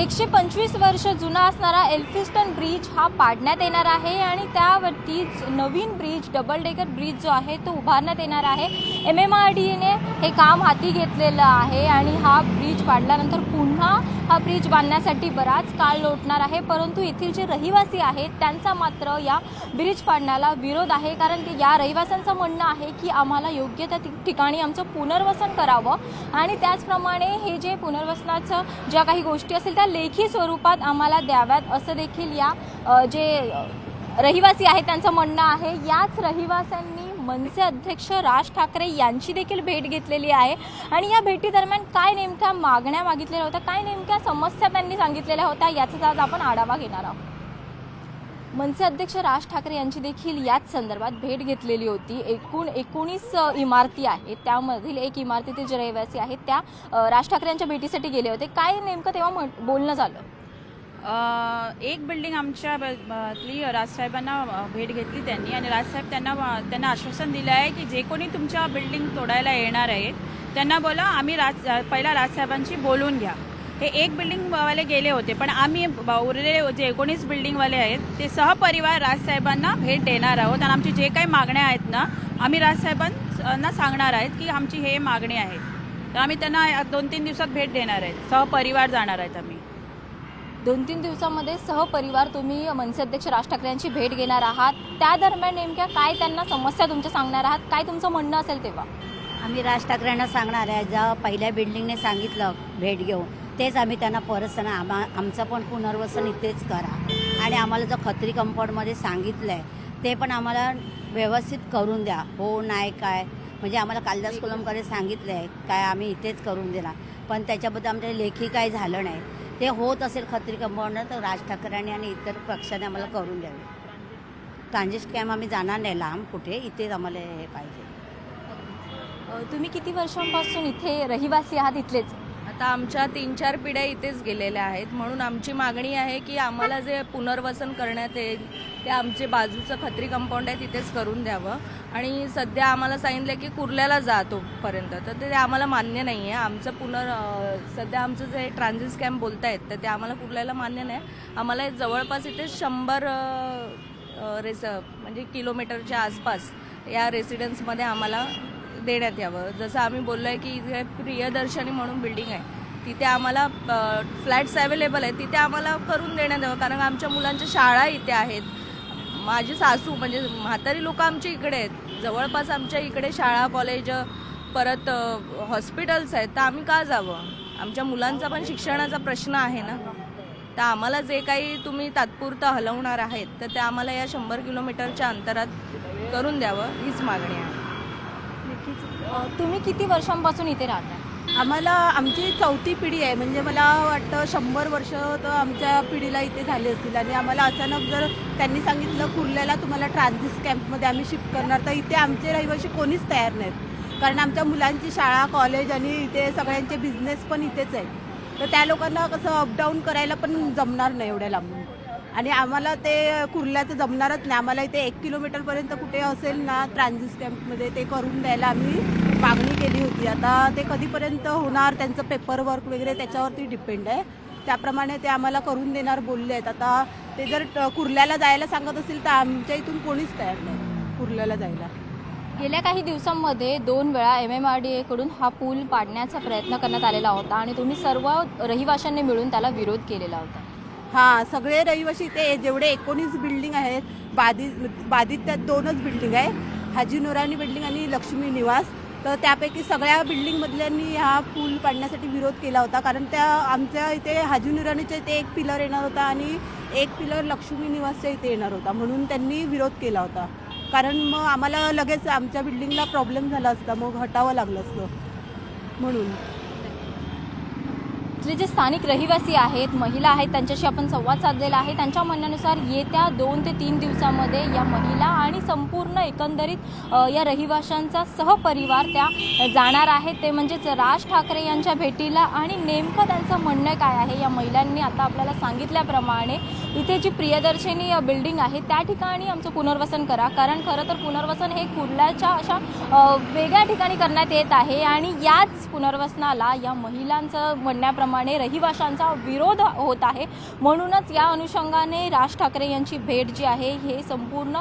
एकशे पंचवीस वर्ष जुना असणारा एल्फिस्टन ब्रिज हा पाडण्यात येणार आहे आणि त्यावरतीच नवीन ब्रिज डबल डेकर ब्रिज जो आहे तो उभारण्यात येणार आहे. एम एम आर डीने हे काम हाती घेतलेलं आहे आणि हा ब्रिज पाडल्यानंतर पुन्हा हा ब्रिज बांधण्यासाठी बराच काळ लोटणार आहे. परंतु येथील जे रहिवासी आहेत त्यांचा मात्र या ब्रिज पाडण्याला विरोध आहे. कारण की या रहिवाशांचं म्हणणं आहे की आम्हाला योग्य त्या ठिक- ठिकाणी आमचं पुनर्वसन करावं. आणि त्याचप्रमाणे हे जे पुनर्वसनाचं ज्या काही गोष्टी असतील त्या लेखी स्वरूपात आम्हाला द्याव्यात असं देखील या जे रहिवासी आहेत त्यांचं म्हणणं आहे. याच रहिवाशांनी मनसे अध्यक्ष राज ठाकरे यांची देखील भेट घेतलेली आहे. आणि या भेटीदरम्यान काय नेमक्या मागण्या मागितलेल्या होत्या काय नेमक्या समस्या त्यांनी सांगितलेल्या होत्या याचाच आज आपण आढावा घेणार आहोत. मनसे अध्यक्ष राज ठाकरे यांची देखील याच संदर्भात भेट घेतलेली होती. एकूण एकोणीस इमारती आहेत. त्यामधील एक इमारतीतील जे रहिवासी आहेत त्या राज ठाकरे यांच्या भेटीसाठी गेले होते. काय नेमकं तेव्हा बोलणं झालं? एक बिल्डिंग आमच्या राजसाहेबांना भेट घेतली त्यांनी आणि राजसाहेब त्यांना त्यांना आश्वासन दिलं आहे की जे कोणी तुमच्या बिल्डिंग तोडायला येणार आहेत त्यांना बोला आम्ही राज पहिला राजसाहेबांशी बोलून घ्या. हे एक बिल्डिंगवाले गेले होते पण आम्ही उरलेले जे एकोणीस बिल्डिंगवाले आहेत ते सहपरिवार राजसाहेबांना भेट देणार आहोत आणि आमची जे काही मागण्या आहेत ना आम्ही राजसाहेबांना सांगणार आहेत की आमची हे मागणी आहे. तर आम्ही त्यांना दोन तीन दिवसात भेट देणार आहेत सहपरिवार जाणार आहेत आम्ही. दोन तीन दिवसामध्ये सहपरिवार तुम्ही मनसे अध्यक्ष राज ठाकरे यांची भेट घेणार आहात. त्या दरम्यान नेमक्या काय त्यांना समस्या तुमच्या सांगणार आहात? काय तुमचं म्हणणं असेल तेव्हा? आम्ही राज ठाकरेंना सांगणार आहे. ज्या पहिल्या बिल्डिंगने सांगितलं भेट घेऊन तेच आम्ही त्यांना परत आम्हा आमचं पण पुनर्वसन इथेच करा. आणि आम्हाला जो खत्री कंपाऊंडमध्ये सांगितलं आहे ते पण आम्हाला व्यवस्थित करून द्या. हो नाही काय? म्हणजे आम्हाला कालिदास कोलमकडे सांगितलं आहे काय आम्ही इथेच करून देणार. पण त्याच्याबद्दल आमच्या लेखी काही झालं नाही. ते होत असेल खत्री कंपाऊंड तर राज ठाकरेंनी आणि इतर पक्षाने आम्हाला करून द्यावे. ट्रान्झिस्ट कॅम्प आम्ही जाणार नाही लांब कुठे? इथेच आम्हाला हे पाहिजे. तुम्ही किती वर्षांपासून इथे रहिवासी आहात इथलेच? आता आमच्या तीन चार पिढ्या इथेच गेलेल्या आहेत. म्हणून आमची मागणी आहे की आम्हाला जे पुनर्वसन करण्यात येईल ते आमचे बाजूचं खत्री कंपाऊंड आहे तिथेच करून द्यावं. आणि सध्या आम्हाला सांगितलं की कुर्ल्याला जा तोपर्यंत. तर ते आम्हाला मान्य नाही आहे आमचं पुनर सध्या आमचं जे ट्रान्झिट कॅम्प बोलत आहेत तर ते आम्हाला कुर्ल्याला मान्य नाही. आम्हाला जवळपास इथे शंभर रेस म्हणजे किलोमीटरच्या आसपास या रेसिडेन्समध्ये आम्हाला देण्यात यावं. जसं आम्ही बोललो आहे की इथे प्रियदर्शनी म्हणून बिल्डिंग आहे. तिथे आम्हाला फ्लॅट्स अवेलेबल आहेत. तिथे आम्हाला करून देण्यात यावं. कारण आमच्या मुलांच्या शाळा इथे आहेत. माझी सासू म्हणजे म्हातारी लोक आमच्या इकडे आहेत. जवळपास आमच्या इकडे शाळा कॉलेज परत हॉस्पिटल्स आहेत. तर आम्ही का जावं? आमच्या मुलांचा पण शिक्षणाचा प्रश्न आहे ना? तर आम्हाला जे काही तुम्ही तात्पुरतं हलवणार आहेत तर ते आम्हाला या शंभर किलोमीटरच्या अंतरात करून द्यावं हीच मागणी आहे. तुम्ही किती वर्षांपासून इथे राहता आम्हाला आमची चौथी पिढी आहे. म्हणजे मला वाटतं शंभर वर्ष तर आमच्या पिढीला इथे झाली असतील. आणि आम्हाला अचानक जर त्यांनी सांगितलं कुर्ल्याला तुम्हाला ट्रान्झिट कॅम्पमध्ये आम्ही शिफ्ट करणार तर इथे आमचे रहिवाशी कोणीच तयार नाहीत. कारण आमच्या मुलांची शाळा कॉलेज आणि इथे सगळ्यांचे बिझनेस पण इथेच आहेत. तर त्या लोकांना कसं अपडाऊन करायला पण जमणार नाही एवढ्या लांबून. आणि आम्हाला ते कुर्ल्याचं जमणारच नाही. आम्हाला इथे एक किलोमीटरपर्यंत कुठे असेल ना ट्रान्झिट कॅम्पमध्ये ते करून द्यायला आम्ही मागणी केली होती. आता ते कधीपर्यंत होणार त्यांचं पेपर वर्क वगैरे त्याच्यावरती डिपेंड आहे. त्याप्रमाणे ते आम्हाला करून देणार बोलले आहेत. आता ते जर कुर्ल्याला जायला सांगत असेल तर आमच्या इथून कोणीच तयार नाही कुर्ल्याला जायला. गेल्या काही दिवसांमध्ये दोन वेळा एम एम आर डी एकडून हा पूल पाडण्याचा प्रयत्न करण्यात आलेला होता आणि तुम्ही सर्व रहिवाशांनी मिळून त्याला विरोध केलेला होता. हां सगळे रहिवासी ते जेवढे एकोणीस बिल्डिंग आहेत बाधित बाधित त्यात दोनच बिल्डिंग आहे हाजी नुरानी बिल्डिंग आणि लक्ष्मी निवास. तर त्यापैकी सगळ्या बिल्डिंगमधल्यांनी हा पूल पाडण्यासाठी विरोध केला होता. कारण त्या आमच्या इथे हाजी नुरानीच्या इथे एक पिलर येणार होता आणि एक पिलर लक्ष्मी निवासच्या इथे येणार होता. म्हणून त्यांनी विरोध केला होता. कारण मग आम्हाला लगेच आमच्या बिल्डिंगला प्रॉब्लेम झाला असता मग हटावं लागलं असतं. म्हणून. इथले जे स्थानिक रहिवासी आहेत महिला आहेत त्यांच्याशी आपण संवाद साधलेला आहे. त्यांच्या म्हणण्यानुसार येत्या दोन ते तीन दिवसामध्ये या महिला आणि संपूर्ण एकंदरीत या रहिवाशांचा सहपरिवार त्या जाणार आहेत ते म्हणजेच राज ठाकरे यांच्या भेटीला आणि नेमकं त्यांचं म्हणणं काय आहे या महिलांनी आता आपल्याला सांगितल्याप्रमाणे इथे जी प्रियदर्शनी बिल्डिंग आहे त्या ठिकाणी आमचं पुनर्वसन करा. कारण खरं तर पुनर्वसन हे कुर्ल्याच्या अशा वेगळ्या ठिकाणी करण्यात येत आहे आणि याच पुनर्वसनाला या महिलांचं म्हणण्याप्रमाणे सांगितल्याप्रमाणे रहिवाशांचा विरोध होत आहे. म्हणूनच या अनुषंगाने राज ठाकरे यांची भेट जी आहे हे संपूर्ण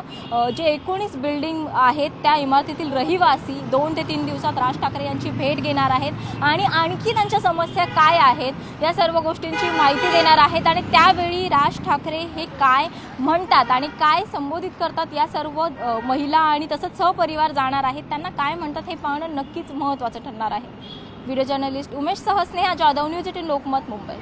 जे एकोणीस बिल्डिंग आहेत त्या इमारतीतील रहिवासी दोन ते तीन दिवसात राज ठाकरे यांची भेट घेणार आहेत. आणि आणखी त्यांच्या समस्या काय आहेत या सर्व गोष्टींची माहिती देणार आहेत. आणि त्यावेळी राज ठाकरे हे काय म्हणतात आणि काय संबोधित करतात या सर्व महिला आणि तसंच सहपरिवार जाणार आहेत. त्यांना काय म्हणतात हे पाहणं नक्कीच महत्त्वाचं ठरणार आहे. व्हिडिओ जर्नलिस्ट उमेश सहस्नेहा जाधव न्यूज एटीन लोकमत मुंबई।